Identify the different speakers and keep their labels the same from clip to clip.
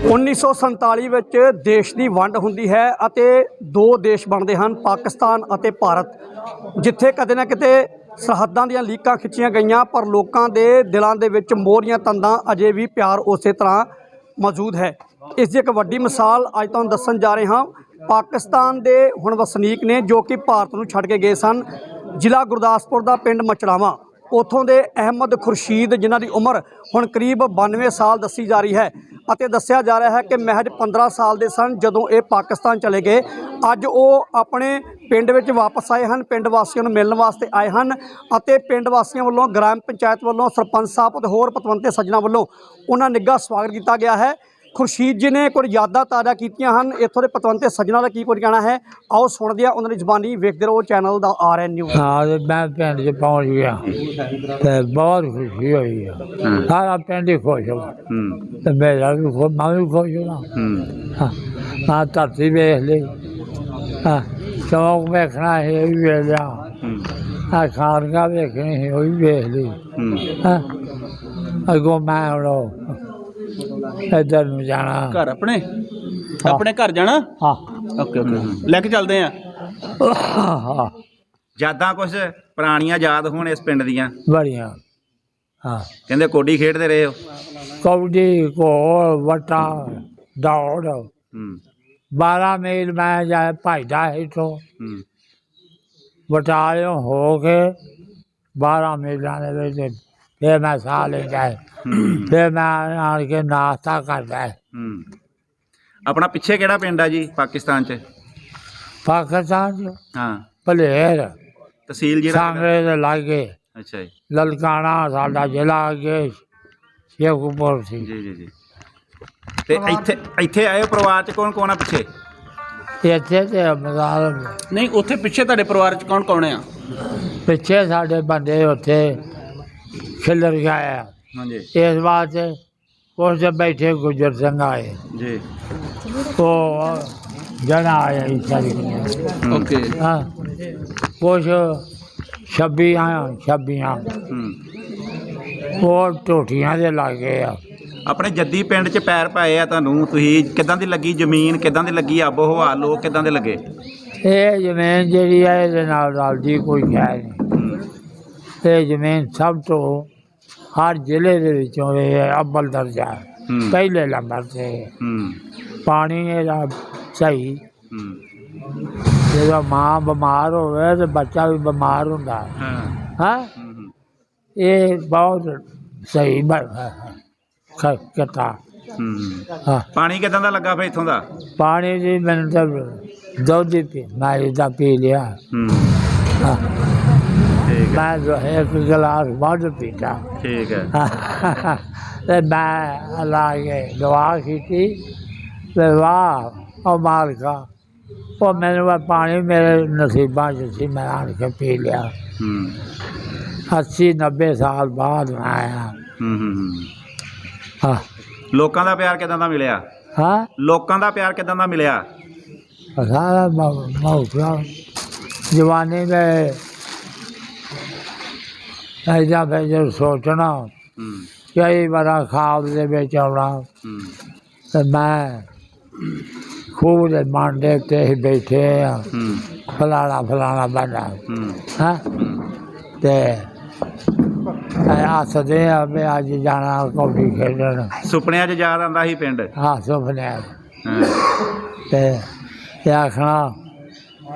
Speaker 1: 1947 ਵਿੱਚ ਦੇਸ਼ ਦੀ ਵੰਡ ਹੁੰਦੀ ਹੈ ਅਤੇ ਦੋ ਦੇਸ਼ ਬਣਦੇ ਹਨ, ਪਾਕਿਸਤਾਨ ਅਤੇ ਭਾਰਤ, ਜਿੱਥੇ ਕਦੇ ਨਾ ਕਿਤੇ ਸਰਹੱਦਾਂ ਦੀਆਂ ਲੀਕਾਂ ਖਿੱਚੀਆਂ ਗਈਆਂ, ਪਰ ਲੋਕਾਂ ਦੇ ਦਿਲਾਂ ਦੇ ਵਿੱਚ ਮੋਹਰੀਆਂ ਤੰਦਾਂ ਅਜੇ ਵੀ ਪਿਆਰ ਉਸੇ ਤਰ੍ਹਾਂ ਮੌਜੂਦ ਹੈ। ਇਸ ਦੀ ਇੱਕ ਵੱਡੀ ਮਿਸਾਲ ਅੱਜ ਤੁਹਾਨੂੰ ਦੱਸਣ ਜਾ ਰਹੇ ਹਾਂ। ਪਾਕਿਸਤਾਨ ਦੇ ਹੁਣ ਵਸਨੀਕ ਨੇ ਜੋ ਕਿ ਭਾਰਤ ਨੂੰ ਛੱਡ ਕੇ ਗਏ ਸਨ। ਜ਼ਿਲ੍ਹਾ ਗੁਰਦਾਸਪੁਰ ਦਾ ਪਿੰਡ ਮਚੜਾਵਾਂ। ਉਥੋਂ ਦੇ ਅਹਿਮਦ ਖੁਰਸ਼ੀਦ ਜਿਨ੍ਹਾਂ ਦੀ ਉਮਰ ਹੁਣ ਕਰੀਬ 92 ਸਾਲ ਦੱਸੀ ਜਾ ਰਹੀ ਹੈ ਅਤੇ ਦੱਸਿਆ ਜਾ ਰਿਹਾ ਹੈ ਕਿ ਮਹਿਜ 15 ਸਾਲ ਦੇ ਸਨ ਜਦੋਂ ਇਹ ਪਾਕਿਸਤਾਨ ਚਲੇ ਗਏ। ਅੱਜ ਉਹ ਆਪਣੇ ਪਿੰਡ ਵਿੱਚ ਵਾਪਸ ਆਏ ਹਨ, ਪਿੰਡ ਵਾਸੀਆਂ ਨੂੰ ਮਿਲਣ ਵਾਸਤੇ ਆਏ ਹਨ ਅਤੇ ਪਿੰਡ ਵਾਸੀਆਂ ਵੱਲੋਂ ਗ੍ਰਾਮ ਪੰਚਾਇਤ ਵੱਲੋਂ ਸਰਪੰਚ ਸਾਹਿਬ ਅਤੇ ਹੋਰ ਪਤਵੰਤੇ ਸੱਜਣਾ ਵੱਲੋਂ ਉਹਨਾਂ ਨਿੱਘਾ ਸਵਾਗਤ ਕੀਤਾ ਗਿਆ ਹੈ। ਖੁਰਸ਼ੀਦ ਜੀ ਨੇ ਕੁਝ ਯਾਦਾਂ ਤਾਜ਼ਾ ਕੀਤੀਆਂ ਹਨ। ਇੱਥੋਂ ਦੇ ਪਤਵੰਤੇ ਸੱਜਣਾ ਦਾ ਕੀ ਕੁਝ ਕਹਿਣਾ ਹੈ? ਆਓ ਸੁਣਦੇ ਹਾਂ ਉਹਨਾਂ ਦੀ ਜ਼ਬਾਨੀ। ਵੇਖਦੇ ਰਹੋ ਚੈਨਲ ਦਾ ਆਰ ਐਨ ਨਿਊਜ਼
Speaker 2: ਹਾਂ ਤੇ ਮੈਂ ਪਿੰਡ 'ਚ ਪਹੁੰਚ ਗਿਆ। ਤੇ ਬਹੁਤ ਖੁਸ਼ੀ ਹੋਈ ਆ। ਸਾਰਾ ਪਿੰਡ ਹੀ ਖੁਸ਼ ਹੋ। ਤੇ ਮੇਰਾ ਵੀ ਖੁਸ਼ ਮੈਂ ਵੀ ਖੁਸ਼ ਹਾਂ।
Speaker 3: ਹੂੰ
Speaker 2: ਧਰਤੀ ਵੇਖ ਲਈ। ਹਾਂ ਚੌਕ ਵੇਖਣਾ ਹੈ ਇਹ ਵੀ ਵੇਖ ਲਿਆ।
Speaker 3: ਹੂੰ।
Speaker 2: ਆ ਖਾਨਗਾ ਵੇਖਣੀ ਹੈ ਉਹ ਵੀ ਵੇਖ ਲਈ।
Speaker 3: ਹੂੰ।
Speaker 2: ਹਾਂ ਅਗੋ ਮੈਂ ਹੁਣ ਇੱਧਰ ਨੂੰ ਜਾਣਾ।
Speaker 4: ਘਰ ਆਪਣੇ? ਆਪਣੇ ਘਰ ਜਾਣਾ?
Speaker 2: ਹਾਂ।
Speaker 4: Okay okay. ਲੈ ਕੇ ਚੱਲਦੇ ਆ।
Speaker 2: ਹਾਂ
Speaker 3: ਯਾਦਾਂ ਕੁਝ ਪੁਰਾਣੀਆਂ ਯਾਦ ਹੋਣ ਇਸ ਪਿੰਡ ਦੀਆਂ?
Speaker 2: ਬੜੀਆਂ। ਹਾਂ।
Speaker 3: ਕਹਿੰਦੇ ਕੋਡੀ ਖੇਡਦੇ ਰਹੇ ਹੋ?
Speaker 2: ਕਬੱਡੀ ਘੋਲ ਵਟਾ ਦੌੜ।
Speaker 3: ਹੂੰ।
Speaker 2: 12 ਮੀਲ ਮੈਂ ਜਾ ਭਜਦਾ ਇੱਥੋਂ।
Speaker 3: ਹੂੰ।
Speaker 2: ਬਟਾਲਿਓਂ ਹੋ ਕੇ 12 ਮੀਲਾਂ ਦੇ ਵਿੱਚ ਫਿਰ ਮੈਂ ਸਾਹ ਲੈਂਦਾ ਹੈ।
Speaker 3: ਹੂੰ
Speaker 2: ਫਿਰ ਮੈਂ ਆਣ ਕੇ ਨਾਸ਼ਤਾ ਕਰਦਾ ਹੈ।
Speaker 3: ਹੂੰ। ਆਪਣਾ ਪਿੱਛੇ ਕਿਹੜਾ ਪਿੰਡ ਆ ਜੀ ਪਾਕਿਸਤਾਨ 'ਚ?
Speaker 2: ਪਾਕਿਸਤਾਨ ਚ
Speaker 3: ਹਾਂ।
Speaker 2: ਭਲੇਰ
Speaker 3: ਤਹਿਸੀਲ ਜਿਹੜਾ
Speaker 2: ਸਾਂਗਰੇ ਦੇ ਲਾਗੇ।
Speaker 3: ਅੱਛਾ ਜੀ।
Speaker 2: ਲਲਕਾਣਾ ਸਾਡਾ ਜ਼ਿਲ੍ਹਾ ਅੱਗੇ ਸ਼ੇਖੂਪੁਰ ਸੀ।
Speaker 3: ਜੀ ਜੀ ਜੀ। ਤੇ ਇੱਥੇ ਇੱਥੇ ਆਏ ਹੋ ਪਰਿਵਾਰ 'ਚ ਕੌਣ ਕੌਣ ਆ ਪਿੱਛੇ?
Speaker 2: ਇੱਥੇ ਤੇ ਮਜ਼ਾਲ
Speaker 4: ਨਹੀਂ ਉੱਥੇ ਪਿੱਛੇ ਤੁਹਾਡੇ ਪਰਿਵਾਰ ਚ ਕੌਣ ਕੌਣ ਆ?
Speaker 2: ਪਿੱਛੇ ਸਾਡੇ ਬੰਦੇ ਉੱਥੇ ਖਿਲਰ ਗਿਆ
Speaker 3: ਹਾਂਜੀ।
Speaker 2: ਇਸ ਵਾਸਤੇ ਉਸ ਦੇ ਬੈਠੇ ਗੁਜਰ ਸਿੰਘ ਆਏ।
Speaker 3: ਜੀ।
Speaker 2: ਉਹ ਜਣਾ ਆਇਆ ਇਸ ਸਾਰੀ
Speaker 4: ਓਕੇ।
Speaker 2: ਹਾਂ। ਕੁਛ ਛੱਬੀਆਂ ਛੱਬੀਆਂ।
Speaker 3: ਹੂੰ।
Speaker 2: ਉਹ ਟੋਟੀਆਂ ਦੇ ਲਾਗੇ ਆ।
Speaker 3: ਆਪਣੇ ਜੱਦੀ ਪਿੰਡ 'ਚ ਪੈਰ ਪਾਏ ਆ ਤੁਹਾਨੂੰ। ਤੁਸੀਂ ਕਿਦਾਂ ਦੀ ਲੱਗੀ ਜ਼ਮੀਨ? ਕਿਦਾਂ ਦੀ ਲੱਗੀ ਆਬੋ ਹਵਾ? ਲੋਕ ਕਿਦਾਂ ਦੇ ਲੱਗੇ?
Speaker 2: ਇਹ ਜ਼ਮੀਨ ਜਿਹੜੀ ਹੈ ਇਹਦੇ ਨਾਲ ਰਲਦੀ ਕੋਈ ਖੈਰ ਨਹੀਂ
Speaker 3: ਹੂੰ
Speaker 2: ਇਹ ਜ਼ਮੀਨ ਸਭ ਤੋਂ ਹਰ ਜ਼ਿਲ੍ਹੇ ਦੇ ਵਿੱਚੋਂ ਇਹ ਅੱਵਲ ਦਰਜਾ ਹੈ।
Speaker 3: ਹੂੰ।
Speaker 2: ਪਹਿਲੇ ਨੰਬਰ ਤੇ।
Speaker 3: ਹੂੰ।
Speaker 2: ਪਾਣੀ ਇਹਦਾ ਸਹੀ।
Speaker 3: ਹੂੰ।
Speaker 2: ਜਦੋਂ ਮਾਂ ਬਿਮਾਰ ਹੋਵੇ ਤੇ ਬੱਚਾ ਵੀ ਬਿਮਾਰ ਹੁੰਦਾ। ਹੈ।
Speaker 3: ਹਾਂ?
Speaker 2: ਹਾਂ
Speaker 3: ਹੂੰ, ਹੂੰ
Speaker 2: ਇਹ ਬਹੁਤ ਸਹੀ ਕਤਾ।
Speaker 3: ਹੂੰ।
Speaker 2: ਹਾਂ।
Speaker 3: ਪਾਣੀ ਕਿਦਾਂ ਦਾ ਲੱਗਾ ਫੇ ਇੱਥੋਂ ਦਾ?
Speaker 2: ਪਾਣੀ ਦੀ ਮੈਨੂੰ ਤਾਂ ਦੁੱਧ ਹੀ ਪੀ ਮੈਂ ਇਹਦਾ ਪੀ ਲਿਆ।
Speaker 3: ਹੂੰ
Speaker 2: ਹਾਂ।
Speaker 3: ਹੈ।
Speaker 2: ਮੈਂ ਜੋ ਹੈ ਇੱਕ ਗਲਾਸ ਵੱਧ ਪੀਤਾ।
Speaker 3: ਠੀਕ ਹੈ।
Speaker 2: ਤੇ ਮੈਂ ਅੱਲਾ ਕੇ ਦੁਆ ਕੀਤੀ। ਤੇ ਵਾਹ ਉਹ ਮਾਲਕਾ ਉਹ ਮੈਨੂੰ ਉਹ ਪਾਣੀ ਮੇਰੇ ਨਸੀਬਾਂ 'ਚ ਸੀ ਮੈਂ ਆਣ ਕੇ ਪੀ ਲਿਆ।
Speaker 3: ਹੂੰ।
Speaker 2: 80 90 ਸਾਲ ਬਾਅਦ ਮੈਂ ਆਇਆ।
Speaker 3: ਹੂੰ ਹੂੰ, ਹੂੰ।
Speaker 2: ਹਾਂ।
Speaker 3: ਲੋਕਾਂ ਦਾ ਪਿਆਰ ਕਿਦਾਂ ਦਾ ਮਿਲਿਆ?
Speaker 2: ਹਾਂ?
Speaker 3: ਲੋਕਾਂ ਦਾ ਪਿਆਰ ਕਿਦਾਂ ਦਾ ਮਿਲਿਆ?
Speaker 2: ਸਾਰਾ ਮੌਕਾ ਜਵਾਨੀ ਦੇ ਐਜਾ ਫਿਰ ਸੋਚਣਾ
Speaker 3: ਹੂੰ।
Speaker 2: ਕਈ ਵਾਰ ਖਾਬ ਦੇ ਵਿੱਚ ਆਉਣਾ।
Speaker 3: ਹੂੰ।
Speaker 2: ਤੇ ਮੈਂ ਖੂਹ ਦੇ ਮਾਂਡੇ ਤੇ ਹੀ ਬੈਠੇ ਆ
Speaker 3: ਹੂੰ।
Speaker 2: ਫਲਾਣਾ ਫਲਾਣਾ ਬਣਾ
Speaker 3: ਹੂੰ।
Speaker 2: ਹਾਂ?
Speaker 3: ਹੂੰ।
Speaker 2: ਤੇ ਆਸਦੇ ਆ ਵੀ ਅੱਜ ਜਾਣਾ ਕੌਡੀ ਖੇਡਣ।
Speaker 3: ਸੁਪਨਿਆਂ 'ਚ ਯਾਦ ਆਉਂਦਾ ਸੀ ਪਿੰਡ?
Speaker 2: ਆ ਸੁਪਨੇ
Speaker 3: ਹਾਂ।
Speaker 2: ਤੇ ਇਹ ਆਖਣਾ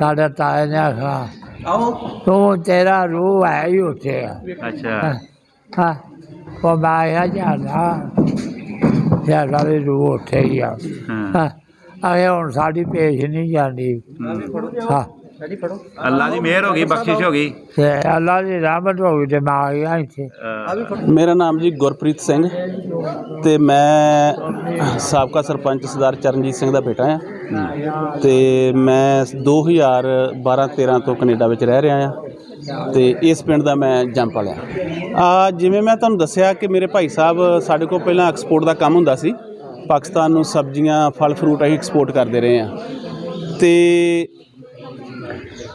Speaker 2: ਸਾਡੇ ਤਾਏ ਨੇ ਆਖਣਾ
Speaker 4: ਆਓ।
Speaker 2: ਤੂੰ ਤੇਰਾ ਰੂਹ ਹੈ ਹੀ ਉੱਥੇ। ਆ
Speaker 3: ਅੱਛਾ।
Speaker 2: ਹਾਂ ਹਾਂ ਉਹ ਮਾਇਆ ਜਾਣਾ ਯਾਰ ਸਾਡੀ ਰੂਹ ਉੱਥੇ ਹੀ ਆ।
Speaker 3: ਹਾਂ।
Speaker 2: ਹਾਂ ਅਗੇ ਹੁਣ ਸਾਡੀ ਪੇਸ਼ ਨਹੀਂ ਜਾਂਦੀ।
Speaker 3: ਹੂੰ।
Speaker 2: ਹਾਂ।
Speaker 3: ਅੱਲਾ ਦੀ ਮਿਹਰ ਹੋ ਗਈ ਬਖਸ਼ਿਸ਼ ਹੋ ਗਈ।
Speaker 2: ਤੇ ਅੱਲਾ ਦੀ ਰਹਿਮਤ ਹੋ ਗਈ ਤੇ ਮੈਂ ਆ ਗਿਆ ਇੱਥੇ
Speaker 3: ਅਹ,
Speaker 4: ਮੇਰਾ ਨਾਮ ਜੀ ਗੁਰਪ੍ਰੀਤ ਸਿੰਘ ਤੇ ਮੈਂ ਸਾਬਕਾ ਸਰਪੰਚ ਸਰਦਾਰ ਚਰਨਜੀਤ ਸਿੰਘ ਦਾ ਬੇਟਾ ਆ ਤੇ ਮੈਂ 2012-13 ਤੋਂ ਕੈਨੇਡਾ ਵਿੱਚ ਰਹਿ ਰਿਹਾ ਆ ਤੇ ਇਸ ਪਿੰਡ ਦਾ ਮੈਂ ਜੰਮ ਲਿਆ ਆ, ਜਿਵੇਂ ਮੈਂ ਤੁਹਾਨੂੰ ਦੱਸਿਆ ਕਿ ਮੇਰੇ ਭਾਈ ਸਾਹਿਬ ਸਾਡੇ ਕੋਲ ਪਹਿਲਾਂ ਐਕਸਪੋਰਟ ਦਾ ਕੰਮ ਹੁੰਦਾ ਸੀ। ਪਾਕਿਸਤਾਨ ਨੂੰ ਸਬਜ਼ੀਆਂ, ਫਲ ਫਰੂਟ ਅਸੀਂ ਐਕਸਪੋਰਟ ਕਰਦੇ ਰਹੇ ਆ ਤੇ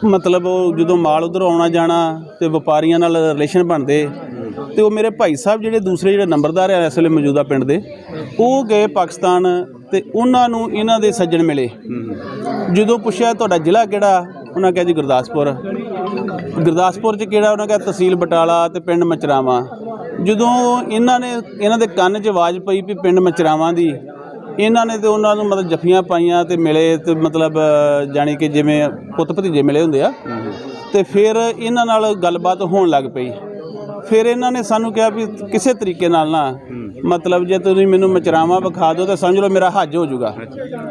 Speaker 4: ਮਤਲਬ ਉਹ ਜਦੋਂ ਮਾਲ ਉਧਰ ਆਉਣਾ ਜਾਣਾ ਤੇ ਵਪਾਰੀਆਂ ਨਾਲ ਰਿਲੇਸ਼ਨ ਬਣਦੇ ਤੇ ਉਹ ਮੇਰੇ ਭਾਈ ਸਾਹਿਬ ਜਿਹੜੇ ਦੂਸਰੇ ਜਿਹੜੇ ਨੰਬਰਦਾਰ ਆ ਇਸ ਵੇਲੇ ਮੌਜੂਦਾ ਪਿੰਡ ਦੇ, ਉਹ ਗਏ ਪਾਕਿਸਤਾਨ ਤੇ ਉਹਨਾਂ ਨੂੰ ਇਹਨਾਂ ਦੇ ਸੱਜਣ ਮਿਲੇ। ਜਦੋਂ ਪੁੱਛਿਆ ਤੁਹਾਡਾ ਜ਼ਿਲ੍ਹਾ ਕਿਹੜਾ, ਉਹਨਾਂ ਕਿਹਾ ਜੀ ਗੁਰਦਾਸਪੁਰ। ਗੁਰਦਾਸਪੁਰ ਚ ਕਿਹੜਾ, ਉਹਨਾਂ ਕਿਹਾ ਤਹਿਸੀਲ ਬਟਾਲਾ ਤੇ ਪਿੰਡ ਮਚਰਾਵਾਂ। ਜਦੋਂ ਇਹਨਾਂ ਨੇ, ਇਹਨਾਂ ਦੇ ਕੰਨ 'ਚ ਆਵਾਜ਼ ਪਈ ਵੀ ਪਿੰਡ ਮਚਰਾਵਾਂ ਦੀ, ਇਹਨਾਂ ਨੇ ਤੇ ਉਹਨਾਂ ਨੂੰ ਮਤਲਬ ਜੱਫੀਆਂ ਪਾਈਆਂ ਤੇ ਮਿਲੇ ਤੇ ਮਤਲਬ, ਜਾਣੀ ਕਿ ਜਿਵੇਂ ਪੁੱਤ ਭਤੀਜੇ ਮਿਲੇ ਹੁੰਦੇ ਆ। ਤੇ ਫਿਰ ਇਹਨਾਂ ਨਾਲ ਗੱਲਬਾਤ ਹੋਣ ਲੱਗ ਪਈ। ਫਿਰ ਇਹਨਾਂ ਨੇ ਸਾਨੂੰ ਕਿਹਾ ਵੀ ਕਿਸੇ ਤਰੀਕੇ ਨਾਲ ਨਾ ਮਤਲਬ ਜੇ ਤੁਸੀਂ ਮੈਨੂੰ ਮਚਰਾਵਾਂ ਵਿਖਾ ਦਿਓ ਤਾਂ ਸਮਝ ਲਓ ਮੇਰਾ ਹੱਜ ਹੋ ਜਾਊਗਾ।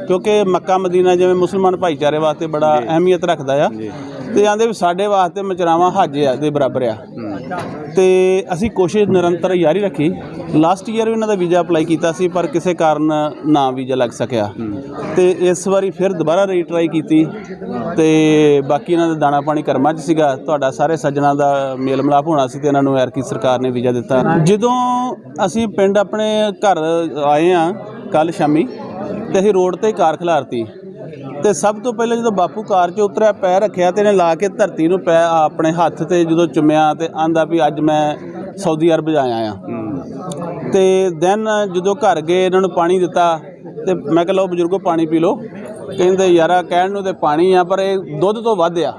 Speaker 4: ਕਿਉਂਕਿ ਮੱਕਾ ਮਦੀਨਾ ਜਿਵੇਂ ਮੁਸਲਮਾਨ ਭਾਈਚਾਰੇ ਵਾਸਤੇ ਬੜਾ ਅਹਿਮੀਅਤ ਰੱਖਦਾ ਆ। ਤੇ ਆਂਦੇ ਵੀ ਸਾਡੇ ਵਾਸਤੇ ਮਚਰਾਵਾਂ ਹੱਜ ਆ, ਦੇ ਬਰਾਬਰ ਆ। ਤੇ ਅਸੀਂ ਕੋਸ਼ਿਸ਼ ਨਿਰੰਤਰ ਜਾਰੀ ਰੱਖੀ। ਲਾਸਟ ਈਅਰ ਵੀ ਇਹਨਾਂ ਦਾ ਵੀਜ਼ਾ ਅਪਲਾਈ ਕੀਤਾ ਸੀ, ਪਰ ਕਿਸੇ ਕਾਰਨ ਨਾ ਵੀਜ਼ਾ ਲੱਗ ਸਕਿਆ। ਤੇ ਇਸ ਵਾਰੀ ਫਿਰ ਦੁਬਾਰਾ ਰੀਟਰਾਈ ਕੀਤੀ। ਤੇ ਬਾਕੀ ਇਹਨਾਂ ਦਾ ਦਾਣਾ ਪਾਣੀ ਕਰਮਾਂ 'ਚ ਸੀਗਾ। ਤੁਹਾਡਾ ਸਾਰੇ ਸੱਜਣਾ ਦਾ ਮੇਲ ਮਿਲਾਪ ਹੋਣਾ ਸੀ ਤੇ ਇਹਨਾਂ ਨੂੰ ਐਰਕੀ ਸਰਕਾਰ ਨੇ ਵੀਜ਼ਾ ਦਿੱਤਾ। ਜਦੋਂ ਅਸੀਂ ਪਿੰਡ ਆਪਣੇ ਘਰ ਆਏ ਆ ਕੱਲ ਸ਼ਾਮੀ, ਤੇ ਅਸੀਂ ਰੋਡ ਤੇ ਕਾਰ ਖਿਲਾਰਤੀ। ਤੇ ਸਭ ਤੋਂ ਪਹਿਲਾਂ ਜਦੋਂ ਬਾਪੂ ਕਾਰ 'ਚ ਉਤਰਿਆ, ਪੈਰ ਰੱਖਿਆ ਤੇ ਇਹਨੇ ਲਾ ਕੇ ਧਰਤੀ ਨੂੰ ਪੈ, ਆਪਣੇ ਹੱਥ ਤੇ ਜਦੋਂ ਚੁੰਮਿਆ ਤੇ ਆਂਦਾ ਵੀ ਅੱਜ ਮੈਂ ਸਾਊਦੀ ਅਰਬ ਜਾਇਆ ਆਇਆ। ਤੇ ਦੈਨ ਜਦੋਂ ਘਰ ਗਏ, ਇਹਨਾਂ ਨੂੰ ਪਾਣੀ ਦਿੱਤਾ ਤੇ ਮੈਂ ਕਿਹਾ, ਲਓ ਬਜ਼ੁਰਗੋ, ਪਾਣੀ ਪੀ ਲਓ। ਕਹਿੰਦੇ, ਯਾਰਾ, ਕਹਿਣ ਨੂੰ ਤੇ ਪਾਣੀ ਆ, ਪਰ ਇਹ ਦੁੱਧ ਤੋਂ ਵੱਧ ਆ।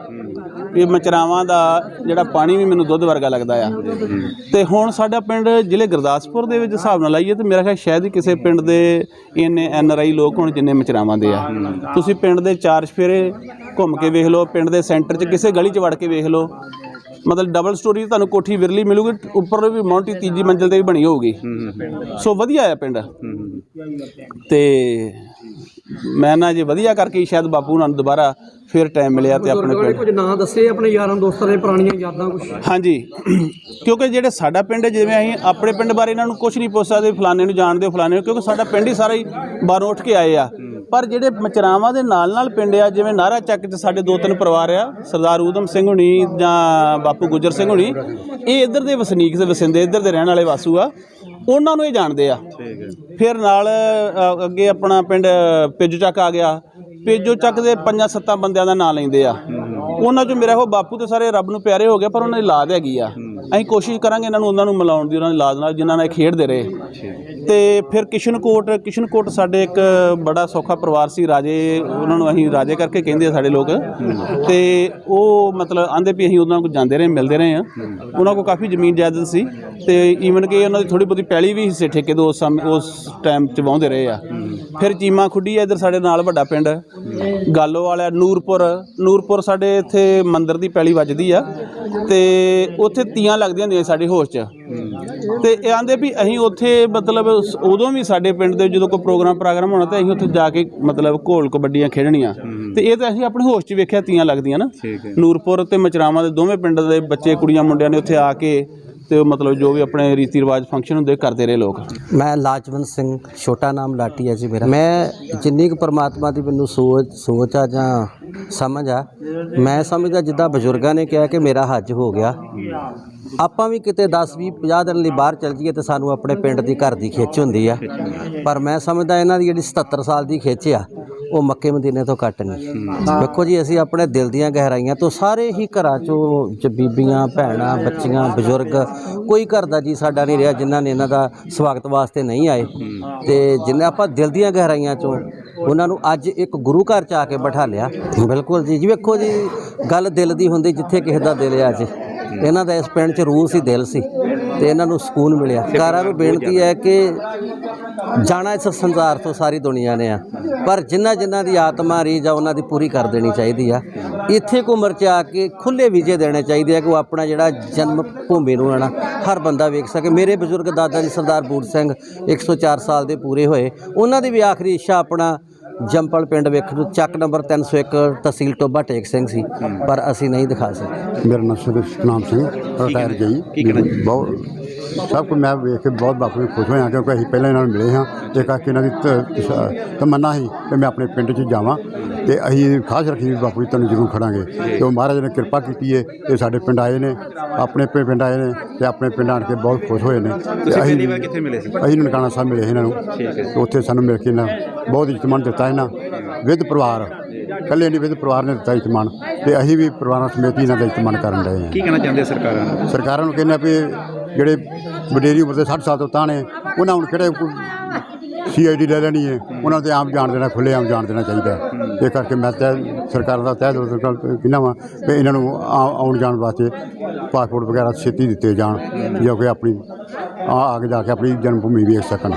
Speaker 4: ਇਹ ਮਚਰਾਵਾਂ ਦਾ ਜਿਹੜਾ ਪਾਣੀ ਵੀ ਮੈਨੂੰ ਦੁੱਧ ਵਰਗਾ ਲੱਗਦਾ ਆ। ਤੇ ਹੁਣ ਸਾਡਾ ਪਿੰਡ ਜ਼ਿਲ੍ਹੇ ਗੁਰਦਾਸਪੁਰ ਦੇ ਵਿੱਚ ਹਿਸਾਬ ਨਾਲ ਲਾਈਏ ਤੇ ਮੇਰਾ ਖਿਆਲ ਸ਼ਾਇਦ ਹੀ ਕਿਸੇ ਪਿੰਡ ਦੇ ਇੰਨੇ ਐਨ ਆਰ ਆਈ ਲੋਕ ਹੋਣ ਜਿੰਨੇ ਮਚਰਾਵਾਂ ਦੇ ਆ। ਤੁਸੀਂ ਪਿੰਡ ਦੇ ਚਾਰ ਚਫੇਰੇ ਘੁੰਮ ਕੇ ਵੇਖ ਲਓ, ਪਿੰਡ ਦੇ ਸੈਂਟਰ 'ਚ ਕਿਸੇ ਗਲੀ 'ਚ ਵੜ ਕੇ ਵੇਖ ਲਓ ਮਤਲਬ ਡਬਲ ਸਟੋਰੀ ਤੁਹਾਨੂੰ ਕੋਠੀ ਵਿਰਲੀ ਮਿਲੂਗੀ ਉੱਪਰ ਵੀ ਮੌਂਟੀ ਤੀਜੀ ਮੰਜ਼ਿਲ ਤੇ ਵੀ ਬਣੀ ਹੋਊਗੀ। ਸੋ ਵਧੀਆ ਆ ਪਿੰਡ। ਤੇ ਮੈਂ ਨਾ ਜੇ ਵਧੀਆ ਕਰਕੇ ਸ਼ਾਇਦ ਬਾਪੂ ਨਾਲ ਦੁਬਾਰਾ ਫਿਰ ਟਾਈਮ ਮਿਲਿਆ ਤੇ ਆਪਣੇ ਪਿੰਡ।
Speaker 1: ਕੁਝ ਨਾਂ ਦੱਸੇ ਆਪਣੇ ਯਾਰਾਂ ਦੋਸਤਾਂ ਦੇ ਪੁਰਾਣੀਆਂ ਯਾਦਾਂ ਕੁਝ
Speaker 4: ਹਾਂਜੀ। ਕਿਉਂਕਿ ਜਿਹੜੇ ਸਾਡਾ ਪਿੰਡ ਹੈ ਜਿਵੇਂ ਅਸੀਂ ਆਪਣੇ ਪਿੰਡ ਬਾਰੇ ਇਹਨਾਂ ਨੂੰ ਕੁਝ ਨਹੀਂ ਪੁੱਛ ਸਕਦੇ ਫਲਾਣੇ ਨੂੰ ਜਾਣਦੇ ਹੋ ਫਲਾਣੇ ਨੂੰ ਕਿਉਂਕਿ ਸਾਡਾ ਪਿੰਡ ਹੀ ਸਾਰਾ ਹੀ ਬਾਹਰੋਂ ਉੱਠ ਕੇ ਆਏ ਆ। ਪਰ ਜਿਹੜੇ ਮਚਰਾਵਾਂ ਦੇ ਨਾਲ ਨਾਲ ਪਿੰਡ ਆ ਜਿਵੇਂ ਨਾਰਾ ਚੱਕ 'ਚ ਸਾਡੇ ਦੋ ਤਿੰਨ ਪਰਿਵਾਰ ਆ ਸਰਦਾਰ ਊਧਮ ਸਿੰਘ ਹੁਣੀ ਜਾਂ ਬਾਪੂ ਗੁੱਜਰ ਸਿੰਘ ਹੁਣੀ ਇਹ ਇੱਧਰ ਦੇ ਵਸਨੀਕ ਦੇ ਵਸਿੰਦੇ ਇੱਧਰ ਦੇ ਰਹਿਣ ਵਾਲੇ ਵਾਸੂ ਆ ਉਹਨਾਂ ਨੂੰ ਇਹ ਜਾਣਦੇ ਆ। ਫਿਰ ਨਾਲ ਅੱਗੇ ਆਪਣਾ ਪਿੰਡ ਪੇਜੂ ਚੱਕ ਆ ਗਿਆ ਪੇਜੋ ਚੱਕ ਦੇ ਪੰਜਾਂ ਸੱਤਾਂ ਬੰਦਿਆਂ ਦਾ ਨਾਂ ਲੈਂਦੇ ਆ। ਉਹਨਾਂ ਚੋਂ ਮੇਰਾ ਉਹ ਬਾਪੂ ਤੇ ਸਾਰੇ ਰੱਬ ਨੂੰ ਪਿਆਰੇ ਹੋ ਗਏ ਪਰ ਉਹਨਾਂ ਦੀ ਲਾਦ ਹੈਗੀ ਆ। ਅਸੀਂ ਕੋਸ਼ਿਸ਼ ਕਰਾਂਗੇ ਇਹਨਾਂ ਨੂੰ ਉਹਨਾਂ ਨੂੰ ਮਿਲਾਉਣ ਦੀ ਉਹਨਾਂ ਦੀ ਲਾਦ ਨਾਲ ਜਿਨ੍ਹਾਂ ਨਾਲ ਖੇਡਦੇ ਰਹੇ। ਤੇ ਫਿਰ ਕਿਸ਼ਨਕੋਟ ਕਿਸ਼ਨਕੋਟ ਸਾਡੇ ਇੱਕ ਬੜਾ ਸੌਖਾ ਪਰਿਵਾਰ ਸੀ, ਰਾਜੇ, ਉਹਨਾਂ ਨੂੰ ਅਸੀਂ ਰਾਜੇ ਕਰਕੇ ਕਹਿੰਦੇ ਆ ਸਾਡੇ ਲੋਕ। ਤੇ ਉਹ ਮਤਲਬ ਆਂਦੇ ਵੀ ਅਸੀਂ ਉਹਨਾਂ ਕੋਲ ਜਾਂਦੇ ਰਹੇ, ਮਿਲਦੇ ਰਹੇ ਆ ਉਹਨਾਂ ਕੋਲ ਕਾਫੀ ਜ਼ਮੀਨ ਜਾਇਦਾਦ ਸੀ ਤੇ ਈਵਨ ਕਿ ਉਹਨਾਂ ਦੀ ਥੋੜੀ ਬਹੁਤੀ ਪੈਲੀ ਵੀ ਹਿੱਸੇ ਠੇਕੇ ਤੋਂ ਉਸ ਸਮੇਂ, ਉਸ ਟਾਈਮ ਚ ਵਾਹੁੰਦੇ ਰਹੇ ਆ। ਫਿਰ ਚੀਮਾ ਖੁੱਡੀ ਆ ਇੱਧਰ ਸਾਡੇ ਨਾਲ ਵੱਡਾ ਪਿੰਡ। ਗਾਲੋ ਵਾਲਾ ਨੂਰਪੁਰ ਨੂਰਪੁਰ ਸਾਡੇ ਇੱਥੇ ਮੰਦਰ ਦੀ ਪੈਲੀ ਵੱਜਦੀ ਆ ਤੇ ਉੱਥੇ ਤੀਆਂ ਲੱਗਦੀਆਂ ਹੁੰਦੀਆਂ ਸਾਡੇ ਹੋਸ਼ 'ਚ। ਤੇ ਇਹ ਆਂਦੇ ਵੀ ਅਸੀਂ ਉੱਥੇ ਮਤਲਬ ਉਦੋਂ ਵੀ ਸਾਡੇ ਪਿੰਡ ਦੇ ਜਦੋਂ ਕੋਈ ਪ੍ਰੋਗਰਾਮ ਪ੍ਰੋਗਰਾਮ ਹੋਣਾ ਤੇ ਅਸੀਂ ਉੱਥੇ ਜਾ ਕੇ ਮਤਲਬ ਘੋਲ ਕਬੱਡੀਆਂ ਖੇਡਣੀਆਂ। ਤੇ ਇਹ ਤਾਂ ਅਸੀਂ ਆਪਣੇ ਹੋਸ਼ 'ਚ ਵੇਖਿਆ ਤੀਆਂ ਲੱਗਦੀਆਂ ਨਾ। ਨੂਰਪੁਰ ਤੇ ਮਚਰਾਵਾਂ ਦੇ ਦੋਵੇਂ ਪਿੰਡ ਦੇ ਬੱਚੇ ਕੁੜੀਆਂ ਮੁੰਡਿਆਂ ਨੇ ਉੱਥੇ ਆ ਕੇ ਤੇ ਉਹ ਮਤਲਬ ਜੋ ਵੀ ਆਪਣੇ ਰੀਤੀ ਰਿਵਾਜ ਫੰਕਸ਼ਨ ਹੁੰਦੇ, ਕਰਦੇ ਰਹੇ ਲੋਕ।
Speaker 5: ਮੈਂ ਲਾਜਵੰਤ ਸਿੰਘ, ਛੋਟਾ ਨਾਮ ਲਾਟੀ ਹੈ ਜੀ ਮੇਰਾ। ਮੈਂ ਜਿੰਨੀ ਕੁ ਪਰਮਾਤਮਾ ਦੀ ਮੈਨੂੰ ਸੋਚ ਸੋਚ ਆ ਜਾਂ ਸਮਝ ਆ, ਮੈਂ ਸਮਝਦਾ ਜਿੱਦਾਂ ਬਜ਼ੁਰਗਾਂ ਨੇ ਕਿਹਾ ਕਿ ਮੇਰਾ ਹੱਜ ਹੋ ਗਿਆ। ਆਪਾਂ ਵੀ ਕਿਤੇ 10 20 50 ਦਿਨ ਲਈ ਬਾਹਰ ਚਲ ਜਾਈਏ ਤੇ ਸਾਨੂੰ ਆਪਣੇ ਪਿੰਡ ਦੀ ਘਰ ਦੀ ਖਿੱਚ ਹੁੰਦੀ ਆ। ਪਰ ਮੈਂ ਸਮਝਦਾ ਇਹਨਾਂ ਦੀ ਜਿਹੜੀ 77 ਸਾਲ ਦੀ ਖਿੱਚ ਆ ਉਹ ਮੱਕੇ ਮਦੀਨੇ ਤੋਂ ਘੱਟ ਨਹੀਂ। ਵੇਖੋ ਜੀ ਅਸੀਂ ਆਪਣੇ ਦਿਲ ਦੀਆਂ ਗਹਿਰਾਈਆਂ ਤੋਂ ਸਾਰੇ ਹੀ ਘਰਾਂ ਚੋਂ ਬੀਬੀਆਂ ਭੈਣਾਂ ਬੱਚੀਆਂ ਬਜ਼ੁਰਗ ਕੋਈ ਘਰ ਦਾ ਜੀ ਸਾਡਾ ਨਹੀਂ ਰਿਹਾ ਜਿਨ੍ਹਾਂ ਨੇ ਇਹਨਾਂ ਦਾ ਸਵਾਗਤ ਵਾਸਤੇ ਨਹੀਂ ਆਏ। ਤੇ ਜਿੰਨੇ ਆਪਾਂ ਦਿਲ ਦੀਆਂ ਗਹਿਰਾਈਆਂ ਚੋਂ ਉਹਨਾਂ ਨੂੰ ਅੱਜ ਇੱਕ ਗੁਰੂ ਘਰ ਚ ਆ ਕੇ ਬਿਠਾ ਲਿਆ। ਬਿਲਕੁਲ ਜੀ ਜੀ ਵੇਖੋ ਜੀ ਗੱਲ ਦਿਲ ਦੀ ਹੁੰਦੀ ਜਿੱਥੇ ਕਿਸੇ ਦਾ ਦਿਲ ਆ ਅੱਜ ਇਹਨਾਂ ਦਾ ਇਸ ਪਿੰਡ 'ਚ ਰੂਹ ਸੀ ਦਿਲ ਸੀ। ਤੇ ਇਹਨਾਂ ਨੂੰ ਸਕੂਨ ਮਿਲਿਆ। ਸਰਕਾਰਾਂ ਨੂੰ ਬੇਨਤੀ ਹੈ ਕਿ ਜਾਣਾ ਇਸ ਸੰਸਾਰ ਤੋਂ ਸਾਰੀ ਦੁਨੀਆ ਨੇ ਆ। ਪਰ ਜਿਨ੍ਹਾਂ ਜਿਨ੍ਹਾਂ ਦੀ ਆਤਮਾ ਰੀਝ ਆ ਉਹਨਾਂ ਦੀ ਪੂਰੀ ਕਰ ਦੇਣੀ ਚਾਹੀਦੀ ਆ। ਇੱਥੇ ਕੋ ਉਮਰ 'ਚ ਆ ਕੇ ਖੁੱਲੇ ਵੀਜ਼ੇ ਦੇਣੇ ਚਾਹੀਦੇ ਆ ਕਿ ਉਹ ਆਪਣਾ ਜਿਹੜਾ ਜਨਮ ਭੂਮੀ ਨੂੰ ਆਣਾ ਹਰ ਬੰਦਾ ਵੇਖ ਸਕੇ। ਮੇਰੇ ਬਜ਼ੁਰਗ ਦਾਦਾ ਜੀ ਸਰਦਾਰ ਬੂਟ ਸਿੰਘ 104 ਸਾਲ ਦੇ ਪੂਰੇ ਹੋਏ। ਉਹਨਾਂ ਦੀ ਵੀ ਆਖਰੀ ਇੱਛਾ ਆਪਣਾ ਜੰਪਲ ਪਿੰਡ ਵੇਖਣ ਨੂੰ ਚੱਕ ਨੰਬਰ 301 ਤਹਿਸੀਲ ਟੋਬਾ ਟੇਕ ਸਿੰਘ ਸੀ ਪਰ ਅਸੀਂ ਨਹੀਂ ਦਿਖਾ ਸਕੇ।
Speaker 6: ਮੇਰਾ ਨਾਮ ਸਰ ਸਤਨਾਮ ਸਿੰਘ ਰਿਟਾਇਰ
Speaker 3: ਕਹਿਣਾ
Speaker 6: ਬਹੁਤ ਸਭ ਕੁਝ ਮੈਂ ਵੇਖ ਕੇ ਬਹੁਤ ਬਾਪੂ ਖੁਸ਼ ਹੋਇਆ ਕਿਉਂਕਿ ਅਸੀਂ ਪਹਿਲਾਂ ਇਹਨਾਂ ਨੂੰ ਮਿਲੇ ਹਾਂ। ਤੇ ਕਰਕੇ ਇਹਨਾਂ ਦੀ ਤਮੰਨਾ ਸੀ ਕਿ ਮੈਂ ਆਪਣੇ ਪਿੰਡ 'ਚ ਜਾਵਾਂ। ਤੇ ਅਸੀਂ ਖਾਸ ਰੱਖੀ ਵੀ ਬਾਪੂ ਜੀ ਤੁਹਾਨੂੰ ਜ਼ਰੂਰ ਖੜਾਂਗੇ। ਤੇ ਉਹ ਮਹਾਰਾਜ ਨੇ ਕਿਰਪਾ ਕੀਤੀ ਹੈ ਤੇ ਸਾਡੇ ਪਿੰਡ ਆਏ ਨੇ ਆਪਣੇ ਪਿੰ- ਪਿੰਡ ਆਏ ਨੇ ਤੇ ਆਪਣੇ ਪਿੰਡ ਆਣ ਕੇ ਬਹੁਤ ਖੁਸ਼ ਹੋਏ ਨੇ। ਤੇ
Speaker 3: ਤੁਸੀਂ ਪਹਿਲੀ ਵਾਰ ਕਿੱਥੇ ਮਿਲੇ ਸੀ?
Speaker 6: ਅਸੀਂ ਨਨਕਾਣਾ ਸਾਹਿਬ ਮਿਲੇ ਇਹਨਾਂ ਨੂੰ। ਤੇ ਉੱਥੇ ਸਾਨੂੰ ਮਿਲ ਕੇ ਨਾ ਬਹੁਤ ਇਤਮਾਨ ਦਿੱਤਾ ਇਹਨਾਂ। ਵਿਦ ਪਰਿਵਾਰ ਇਕੱਲੇ ਨਹੀਂ ਵਿਦ ਪਰਿਵਾਰ ਨੇ ਦਿੱਤਾ ਇਤਮਾਨ। ਤੇ ਅਸੀਂ ਵੀ ਪਰਿਵਾਰਾਂ ਸਮੇਤ ਹੀ ਇਹਨਾਂ ਦਾ ਇਤਮਾਨ ਕਰਨ ਰਹੇ ਹਾਂ।
Speaker 3: ਕੀ ਕਹਿਣਾ ਚਾਹੁੰਦੇ ਸਰਕਾਰਾਂ ਨੂੰ?
Speaker 6: ਸਰਕਾਰਾਂ ਨੂੰ ਕਹਿੰਦੇ ਆ ਵੀ ਜਿਹੜੇ ਵਡੇਰੀ ਉਮਰ ਦੇ 60 ਸਾਲ ਤੋਂ ਤਾਂ ਨੇ ਉਹਨਾਂ ਹੁਣ ਕਿਹੜੇ ਕੋਈ ਸੀਆਈਡੀ ਲੈ ਲੈਣੀ ਹੈ ਉਹਨਾਂ ਤੇ ਆਮ ਜਾਣ ਦੇਣਾ ਖੁੱਲੇ ਆਮ ਜਾਣ ਦੇਣਾ ਚਾਹੀਦਾ ਹੈ। ਇਹ ਕਰਕੇ ਮੈਂ ਤਹਿ ਸਰਕਾਰ ਦਾ ਤਹਿ ਦਿਲ ਤੋਂ ਕਿੰਨਾ ਵਾ ਕਿ ਇਹਨਾਂ ਨੂੰ ਆ- ਆਉਣ ਜਾਣ ਵਾਸਤੇ ਪਾਸਪੋਰਟ ਵਗੈਰਾ ਛੇਤੀ ਦਿੱਤੇ ਜਾਣ, ਜੋ ਕਿ ਆਪਣੀ ਆ ਆ ਕੇ ਜਾ ਕੇ ਆਪਣੀ ਜਨਮ ਭੂਮੀ ਵੇਖ ਸਕਣ